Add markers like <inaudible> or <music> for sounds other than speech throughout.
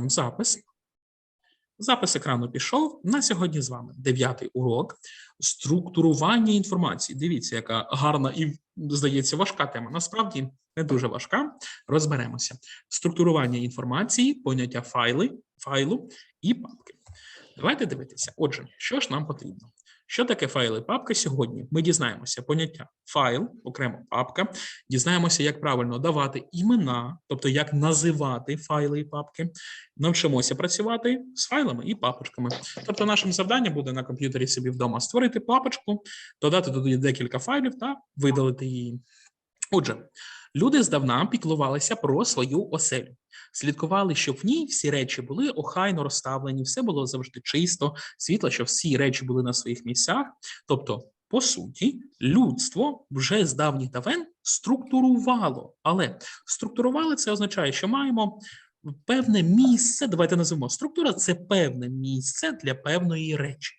нам запис. Запис екрану пішов. На сьогодні з вами дев'ятий урок структурування інформації. Дивіться, яка гарна і, здається, важка тема. Насправді не дуже важка. Розберемося. Структурування інформації, поняття файли, файлу і папки. Давайте дивитися. Отже, що ж нам потрібно? Що таке файли папка сьогодні? Ми дізнаємося поняття файл, окремо папка, дізнаємося, як правильно давати імена, тобто як називати файли і папки. Навчимося працювати з файлами і папочками. Тобто, нашим завданням буде на комп'ютері собі вдома створити папочку, додати туди декілька файлів та видалити її. Отже, люди здавна піклувалися про свою оселю, слідкували, щоб в ній всі речі були охайно розставлені, все було завжди чисто, світло, щоб всі речі були на своїх місцях. Тобто, по суті, людство вже з давніх давен структурувало. Але структурували це означає, що маємо певне місце. Давайте назвемо структура це певне місце для певної речі.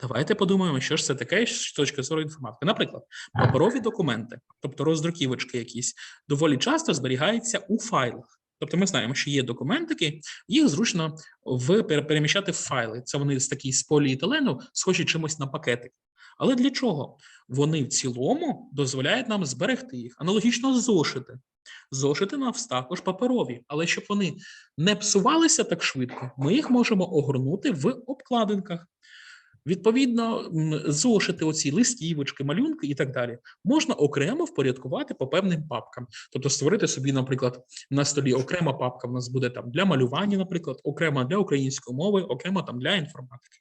Давайте подумаємо, що ж це таке з точки зору інформатики. Наприклад, паперові документи, тобто роздруківочки якісь, доволі часто зберігаються у файлах. Тобто ми знаємо, що є документики, їх зручно в переміщати в файли. Це вони з такі з поліетилену, схожі чимось на пакетик. Але для чого? Вони в цілому дозволяють нам зберегти їх. Аналогічно зошити. Зошити нас також паперові, але щоб вони не псувалися так швидко, ми їх можемо огорнути в обкладинках. Відповідно, зошити оці листівочки, малюнки і так далі можна окремо впорядкувати по певним папкам. Тобто створити собі, наприклад, на столі окрема папка в нас буде там для малювання, наприклад, окрема для української мови, окремо там для інформатики.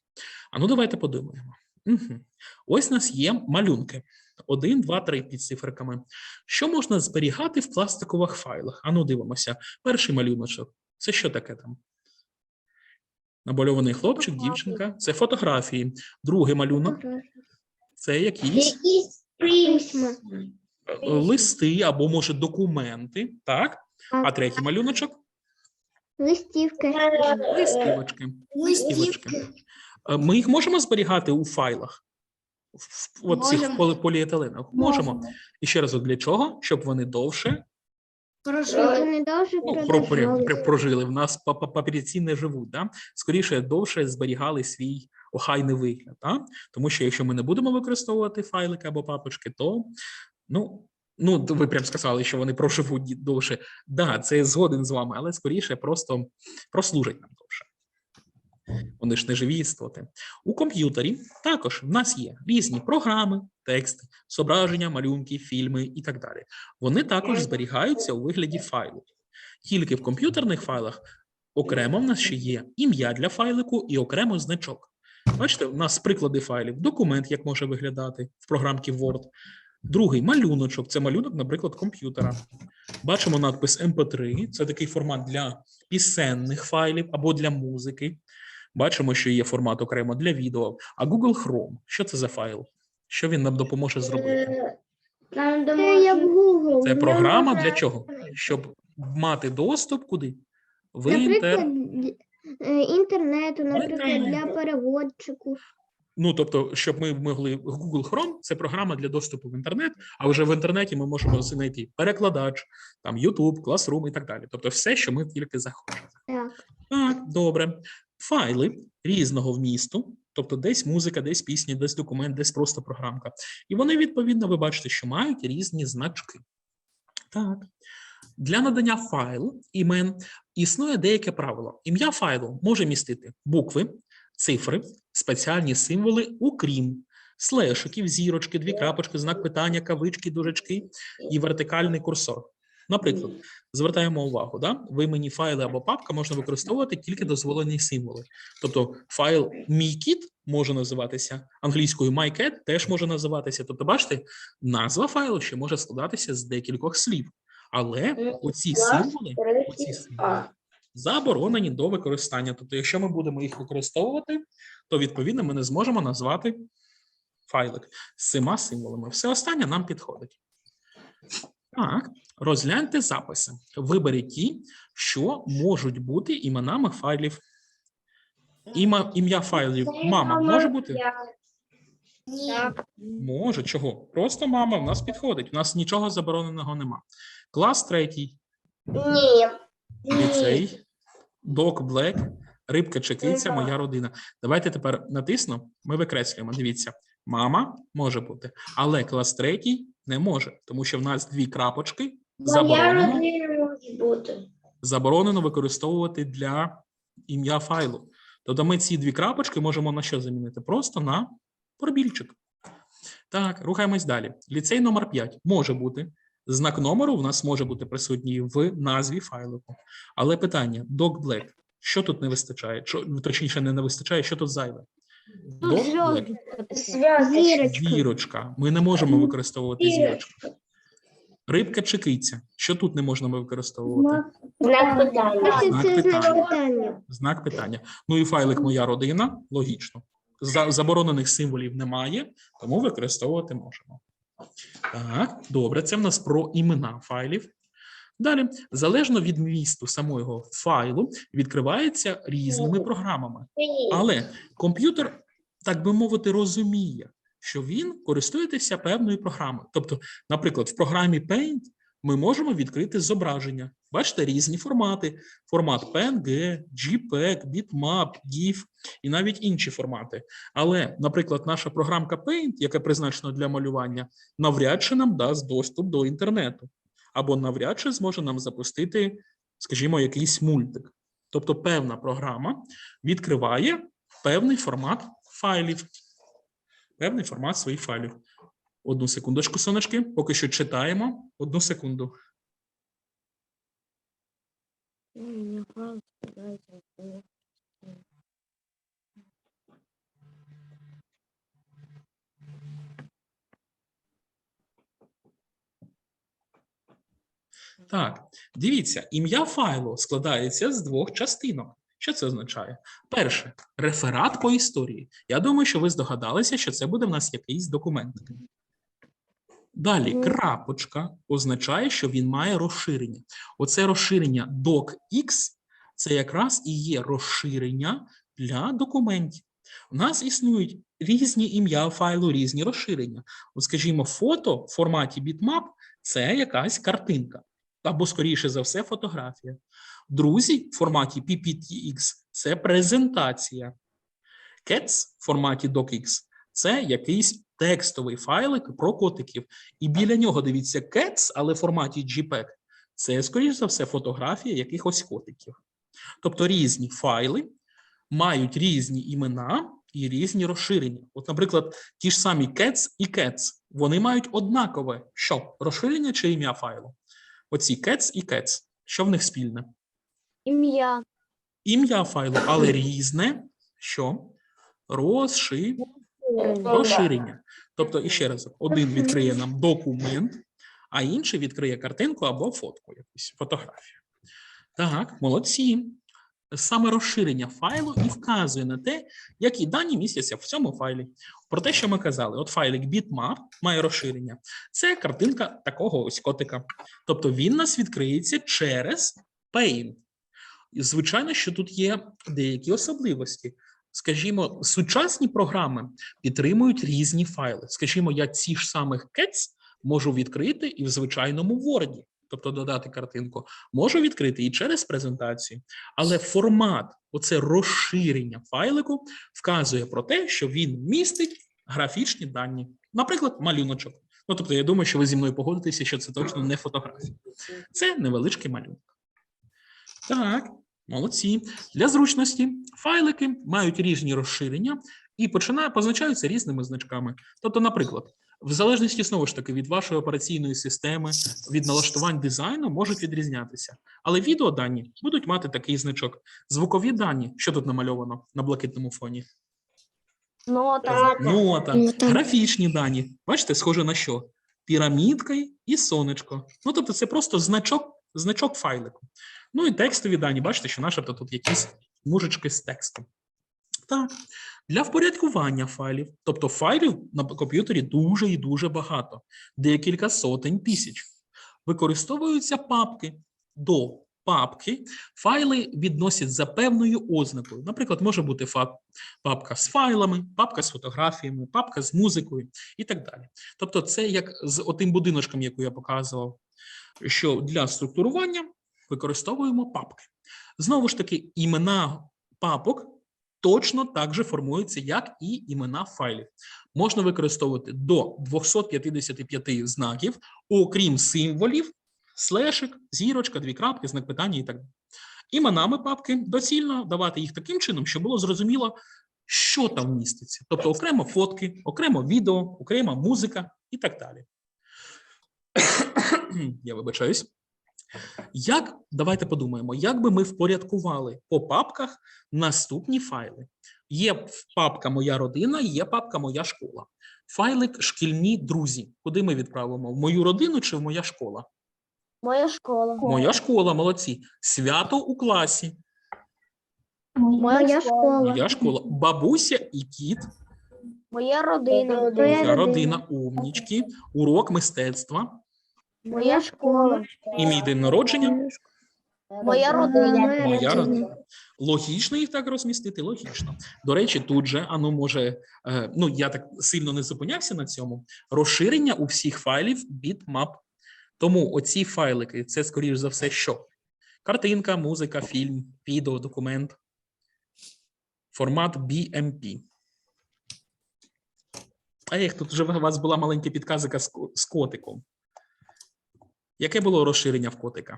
А ну давайте подумаємо. Угу. Ось у нас є малюнки. Один, два, три під циферками. Що можна зберігати в пластикових файлах? А ну дивимося. Перший малюночок. Це що таке там? Намальований хлопчик, дівчинка. Це фотографії. Другий малюнок це якісь письма. е, листи або, може, документи. Так? А третій малюночок Листівки. листівочки. Листівочки. Е, Ми їх можемо зберігати у файлах. В, в от цих поліетиленах. Можемо. І ще раз, для чого? Щоб вони довше Вони довше ну, про, про, продовжували. про- прожили. В нас па- па- папірці не живуть. Да? Скоріше, довше зберігали свій охайний вигляд. Да? Тому що якщо ми не будемо використовувати файлики або папочки, то ну. Ну, ви прям сказали, що вони проживуть ді- довше. Да, це я згоден з вами, але скоріше просто прослужать нам довше. Вони ж не живі істоти. У комп'ютері також в нас є різні програми, тексти, зображення, малюнки, фільми і так далі. Вони також зберігаються у вигляді файлу. Тільки в комп'ютерних файлах окремо в нас ще є ім'я для файлику і окремо значок. Бачите, у нас приклади файлів, документ, як може виглядати в програмці Word. Другий малюночок це малюнок, наприклад, комп'ютера. Бачимо надпис MP3, це такий формат для пісенних файлів або для музики. Бачимо, що є формат окремо для відео. А Google Chrome, що це за файл? Що він нам допоможе зробити? Е, Нам Це Google. Це програма для чого? Щоб мати доступ куди? В інтер... е, інтернету, наприклад, для переводчику. Ну, тобто, щоб ми могли Google Chrome це програма для доступу в інтернет, а вже в інтернеті ми можемо знайти перекладач, там YouTube, Classroom і так далі. Тобто, все, що ми тільки захочемо. Так. Так, добре. Файли різного вмісту, тобто десь музика, десь пісні, десь документ, десь просто програмка. І вони, відповідно, ви бачите, що мають різні значки. Так. Для надання файлу імен існує деяке правило. Ім'я файлу може містити букви, цифри, спеціальні символи, окрім слешиків, зірочки, дві крапочки, знак питання, кавички, дужечки і вертикальний курсор. Наприклад, звертаємо увагу, да? в імені файли або папка можна використовувати тільки дозволені символи. Тобто файл мій кіт може називатися англійською my cat теж може називатися. Тобто, бачите, назва файлу ще може складатися з декількох слів. Але оці символи, оці символи заборонені до використання. Тобто, якщо ми будемо їх використовувати, то відповідно ми не зможемо назвати файлик з цими символами. Все останнє нам підходить. Так, розгляньте записи. Виберіть ті, що можуть бути іменами файлів. Іма, ім'я файлів мама може бути? Ні. Може, чого? Просто мама в нас підходить. У нас нічого забороненого нема. Клас третій, Ні. ліцей, Док Блек, рибка чекиця, моя родина. Давайте тепер натисну, ми викреслюємо. Дивіться, мама може бути, але клас третій не може, тому що в нас дві крапочки заборонено, заборонено використовувати для ім'я файлу. Тобто ми ці дві крапочки можемо на що замінити? Просто на пробільчик. Так, рухаємось далі. Ліцей номер 5 може бути. Знак номеру в нас може бути присутній в назві файлику. Але питання: Doc Black. Що тут не вистачає? Що, ну, точніше, не, не вистачає, що тут зайве? Doc Black. Зв'язочка. Зірочка. Ми не можемо використовувати Зірочка. зірочку. Рибка чи киця. Що тут не можна використовувати? Знак питання. Це, Знак це питання. знак питання. Знак питання. Ну і файлик моя родина, логічно. За- Заборонених символів немає, тому використовувати можемо. Так, добре, це в нас про імена файлів. Далі, залежно від місту самого файлу, відкривається різними програмами. Але комп'ютер, так би мовити, розуміє, що він користується певною програмою. Тобто, наприклад, в програмі Paint ми можемо відкрити зображення. Бачите, різні формати: формат PNG, JPEG, Bitmap, GIF і навіть інші формати. Але, наприклад, наша програмка Paint, яка призначена для малювання, навряд чи нам дасть доступ до інтернету, або навряд чи зможе нам запустити, скажімо, якийсь мультик. Тобто, певна програма відкриває певний формат файлів. Певний формат своїх файлів. Одну секундочку, сонечки. Поки що читаємо. Одну секунду. Так, дивіться, ім'я файлу складається з двох частинок. Що це означає? Перше реферат по історії. Я думаю, що ви здогадалися, що це буде в нас якийсь документ. Далі крапочка означає, що він має розширення. Оце розширення docx – це якраз і є розширення для документів. У нас існують різні ім'я файлу, різні розширення. От, скажімо, фото в форматі bitmap – це якась картинка, або, скоріше за все, фотографія. Друзі в форматі PPTX – це презентація. Cats в форматі docx – це якийсь текстовий файлик про котиків. І біля нього дивіться Cats, але в форматі JPEG – це, скоріш за все, фотографія якихось котиків. Тобто різні файли мають різні імена і різні розширення. От, наприклад, ті ж самі Cats і Cats, вони мають однакове що? Розширення чи ім'я файлу? Оці Cats і Cats. Що в них спільне? Ім'я. Ім'я файлу, але різне, що? Розши... розширення. Тобто, іще раз, один відкриє нам документ, а інший відкриє картинку або фотку, якусь фотографію. Так, молодці. Саме розширення файлу і вказує на те, які дані містяться в цьому файлі. Про те, що ми казали, от файлик bitmap має розширення. Це картинка такого ось котика. Тобто він нас відкриється через Paint. Звичайно, що тут є деякі особливості. Скажімо, сучасні програми підтримують різні файли. Скажімо, я ці ж самих Cats можу відкрити і в звичайному Word, тобто додати картинку, можу відкрити і через презентацію. Але формат, оце розширення файлику, вказує про те, що він містить графічні дані, наприклад, малюночок. Ну, тобто, я думаю, що ви зі мною погодитеся, що це точно не фотографія. Це невеличкий малюнок. Так, молодці. Для зручності файлики мають різні розширення і починає позначаються різними значками. Тобто, наприклад, в залежності знову ж таки від вашої операційної системи, від налаштувань дизайну можуть відрізнятися. Але відеодані будуть мати такий значок. Звукові дані, що тут намальовано на блакитному фоні? Нота. Нота, графічні дані. Бачите, схоже на що? Пірамідка і сонечко. Ну, тобто, це просто значок, значок файлику. Ну і текстові дані. Бачите, що начебто тут якісь мужички з текстом. Так. Для впорядкування файлів, тобто файлів на комп'ютері дуже і дуже багато, декілька сотень тисяч. Використовуються папки. До папки файли відносять за певною ознакою. Наприклад, може бути папка з файлами, папка з фотографіями, папка з музикою і так далі. Тобто, це як з отим будиночком, яку я показував, що для структурування використовуємо папки. Знову ж таки, імена папок точно так же формуються, як і імена файлів. Можна використовувати до 255 знаків, окрім символів, слешик, зірочка, дві крапки, знак питання і так далі. Іменами папки доцільно давати їх таким чином, щоб було зрозуміло, що там міститься. Тобто окремо фотки, окремо відео, окрема музика і так далі. <coughs> Я вибачаюсь. Як давайте подумаємо, як би ми впорядкували по папках наступні файли? Є папка Моя родина, є папка Моя школа. Файлик шкільні друзі. Куди ми відправимо? В мою родину чи в моя школа? Моя школа. Моя школа, молодці. Свято у класі. Моя школа. Моя школа. Бабуся і кіт. Моя родина. Моя родина. Умнічки. Урок мистецтва. Моя школа. І мій день народження. Моя родина. Моя родина. Логічно їх так розмістити? Логічно. До речі, тут же, ану, може, е, ну я так сильно не зупинявся на цьому. Розширення у всіх файлів bitmap. Тому оці файлики це, скоріш за все, що? Картинка, музика, фільм, відео, документ. Формат BMP. А як тут вже у вас була маленька підказка з котиком. Яке було розширення в котика?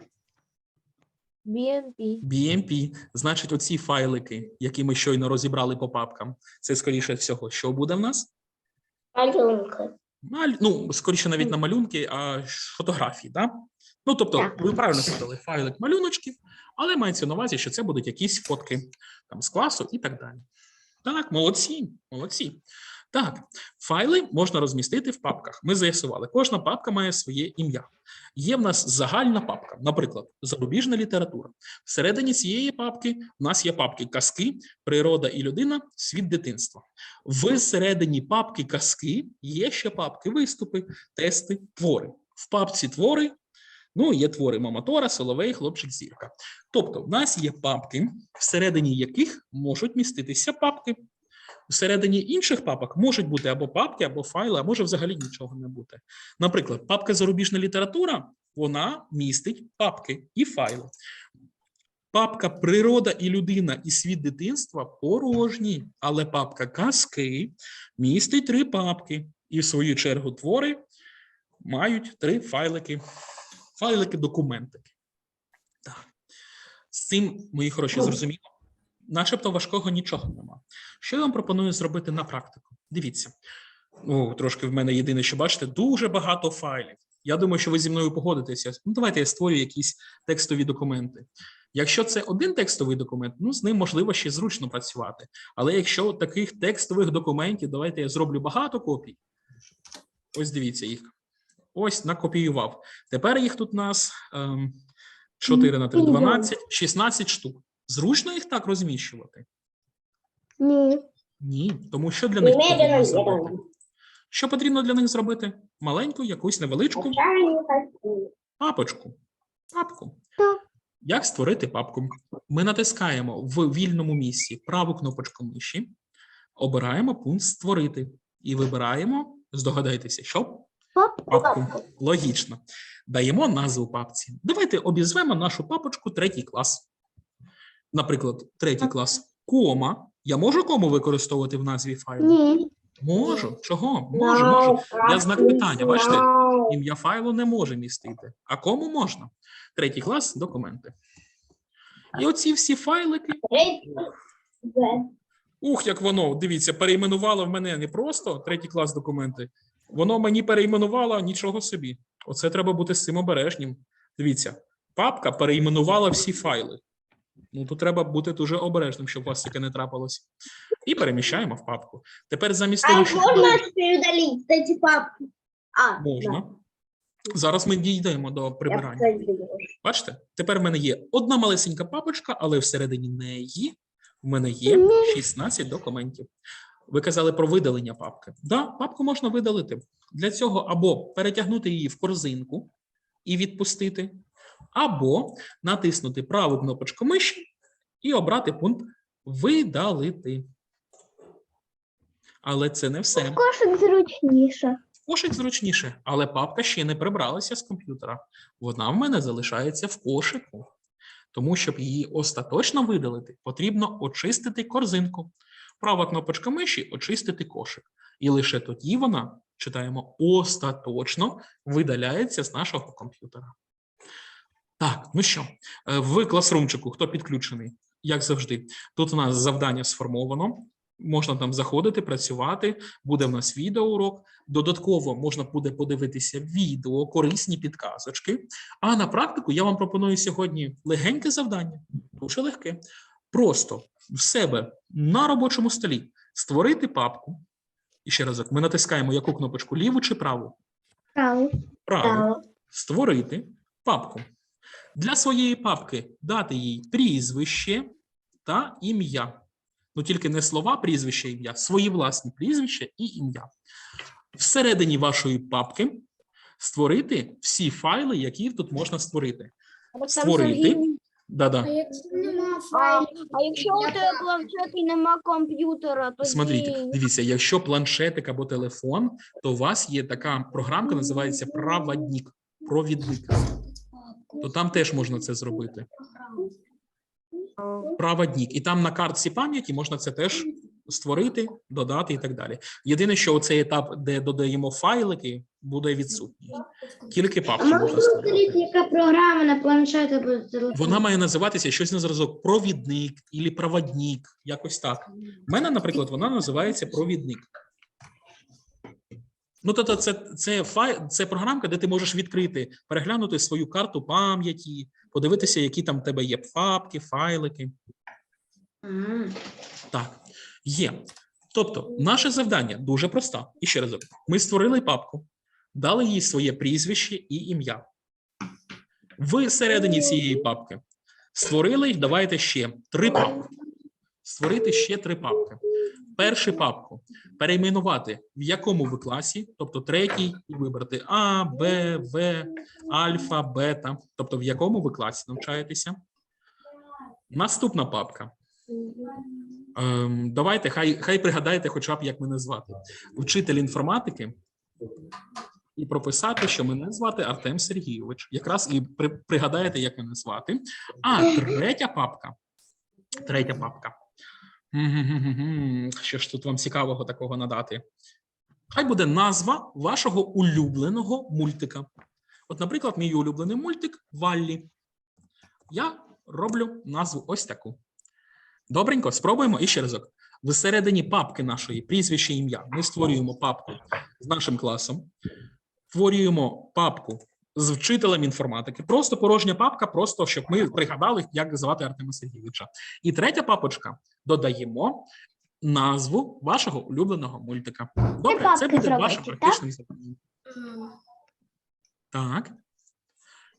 BMP. BMP, значить, оці файлики, які ми щойно розібрали по папкам, це скоріше всього, що буде в нас? Малюнка. Маль... Ну, скоріше навіть на малюнки, а фотографії, да? Ну, тобто, Так. ви правильно сказали, файлик малюночків, але мається на увазі, що це будуть якісь фотки там з класу і так далі. Так, молодці, молодці. Так, файли можна розмістити в папках. Ми з'ясували, кожна папка має своє ім'я. Є в нас загальна папка, наприклад, зарубіжна література. Всередині цієї папки в нас є папки казки, природа і людина, світ дитинства. Всередині папки казки є ще папки виступи, тести, твори. В папці твори. Ну, є твори Маматора, Соловей, Хлопчик Зірка. Тобто, в нас є папки, всередині яких можуть міститися папки. Всередині інших папок можуть бути або папки, або файли, а може взагалі нічого не бути. Наприклад, папка зарубіжна література вона містить папки і файли. Папка Природа і людина і світ дитинства порожні, але папка казки містить три папки, і в свою чергу твори мають три файлики, файлики документики. Так. З цим, мої хороші, зрозуміло. Начебто важкого нічого нема. Що я вам пропоную зробити на практику? Дивіться. О, трошки в мене єдине, що бачите, дуже багато файлів. Я думаю, що ви зі мною погодитеся. Ну, давайте я створю якісь текстові документи. Якщо це один текстовий документ, ну з ним можливо ще зручно працювати. Але якщо таких текстових документів, давайте я зроблю багато копій. Ось дивіться їх. Ось накопіював. Тепер їх тут у нас ем, 4 на 3, 12, 16 штук. Зручно їх так розміщувати? Ні. Ні, тому що для них потрібно зробити? Що потрібно для них зробити? Маленьку, якусь невеличку папочку. Папку. Як створити папку? Ми натискаємо в вільному місці праву кнопочку миші, обираємо пункт Створити і вибираємо, здогадайтеся, що Папку. папку. Логічно. Даємо назву папці. Давайте обізвемо нашу папочку третій клас. Наприклад, третій клас кома. Я можу кому використовувати в назві файлу? Ні. Можу. Чого? Можу, можу. Я знак питання, бачите? Ім'я файлу не може містити. А кому можна? Третій клас документи. І оці всі файлики. Ух, як воно, дивіться, перейменувало в мене не просто третій клас документи. Воно мені перейменувало нічого собі. Оце треба бути з цим обережнім. Дивіться, папка перейменувала всі файли. Ну, тут треба бути дуже обережним, щоб у вас таке не трапилось. І переміщаємо в папку. Тепер замість того, их щоб можно переудалить, эти папки? А, можна. Зараз ми дійдемо до да. Прибирання. Бачите, тепер в мене є одна малесенька папочка, але всередині неї в мене є 16 документів. Ви казали про видалення папки. Да, папку можна видалити. Для цього або перетягнути її в корзинку і відпустити, або натиснути праву кнопочку миші і обрати пункт Видалити. Але це не все. Кошик зручніше. Кошик зручніше, але папка ще не прибралася з комп'ютера. Вона в мене залишається в кошику. Тому, щоб її остаточно видалити, потрібно очистити корзинку. Права кнопочка миші очистити кошик. І лише тоді вона, читаємо, остаточно видаляється з нашого комп'ютера. Так, ну що, е, в класрумчику хто підключений? Як завжди, тут у нас завдання сформовано. Можна там заходити, працювати. Буде в нас відеоурок. Додатково можна буде подивитися відео, корисні підказочки. А на практику я вам пропоную сьогодні легеньке завдання, дуже легке. Просто в себе на робочому столі створити папку. І ще разок, ми натискаємо яку кнопочку ліву чи праву? Право. Праву. Створити папку. Для своєї папки дати їй прізвище та ім'я. Ну тільки не слова, прізвище, ім'я, свої власні прізвище і ім'я. Всередині вашої папки створити всі файли, які тут можна створити. Створити. Да-да. якщо нема А, а якщо у тебе планшет і нема комп'ютера, тоді... Смотрите, дивіться, якщо планшетик або телефон, то у вас є така програмка, називається проводник. Провідник. То там теж можна це зробити. Проводник. І там на картці пам'яті можна це теж створити, додати і так далі. Єдине, що оцей етап, де додаємо файлики, буде відсутній. Тільки папки можна створити. яка програма на планшеті або? Вона має називатися щось на зразок провідник або проводник, якось так. У мене, наприклад, вона називається провідник. Ну, тобто, це, це, файл, це програмка, де ти можеш відкрити, переглянути свою карту пам'яті, подивитися, які там в тебе є папки, файлики. Так, є. Тобто, наше завдання дуже просте. І ще разок, ми створили папку, дали їй своє прізвище і ім'я. Ви середині цієї папки створили, давайте ще три папки. Створити ще три папки. Першу папку перейменувати в якому ви класі, тобто третій, і вибрати А, Б, В, альфа, бета, тобто в якому ви класі навчаєтеся. Наступна папка. Ем, давайте, хай, хай пригадаєте, хоча б як мене звати. Вчитель інформатики і прописати, що мене звати Артем Сергійович. Якраз і при, пригадаєте, як мене звати. А третя папка. Третя папка. Що ж тут вам цікавого такого надати? Хай буде назва вашого улюбленого мультика. От, наприклад, мій улюблений мультик Валлі. Я роблю назву ось таку. Добренько, спробуємо і ще разок. Всередині папки нашої прізвище ім'я ми створюємо папку з нашим класом, створюємо папку з вчителем інформатики. Просто порожня папка, просто щоб ми пригадали, як звати Артема Сергійовича. І третя папочка додаємо назву вашого улюбленого мультика. Добре, це буде ваше практичне завдання. Так.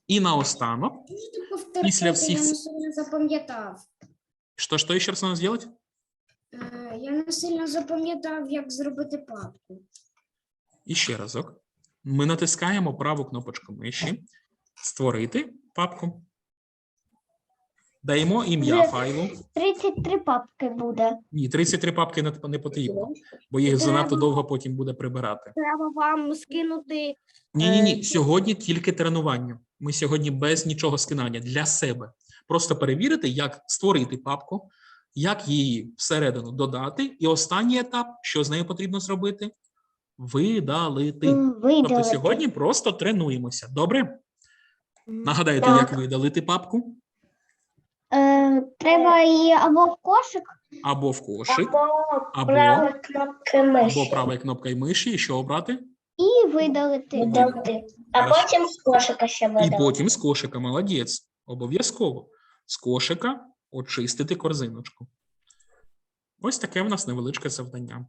І наостанок, Після всіх Я не сильно запам'ятав. що, що ще раз зробити? Е, Я не сильно запам'ятав, як зробити папку. І ще разок. Ми натискаємо праву кнопочку миші, створити папку. Даємо ім'я файлу. 33 папки буде. Ні, 33 папки не, потрібно, бо їх занадто довго потім буде прибирати. Треба вам скинути... Ні, ні, Е, ні. Сьогодні тільки тренування. Ми сьогодні без нічого скинання для себе. Просто перевірити, як створити папку, як її всередину додати. І останній етап, що з нею потрібно зробити? Видалити. М, Тобто сьогодні просто тренуємося. Добре? Нагадаєте, Так. як видалити папку Е, треба її або в кошик, або в кошик, або, Права кнопка миші. або правою кнопкою миші, і що обрати? і видалити. Видалити. А Хорошо. потім з кошика ще І видалити. потім з кошика. Молодець. Обов'язково. З кошика очистити корзиночку. Ось таке в нас невеличке завдання.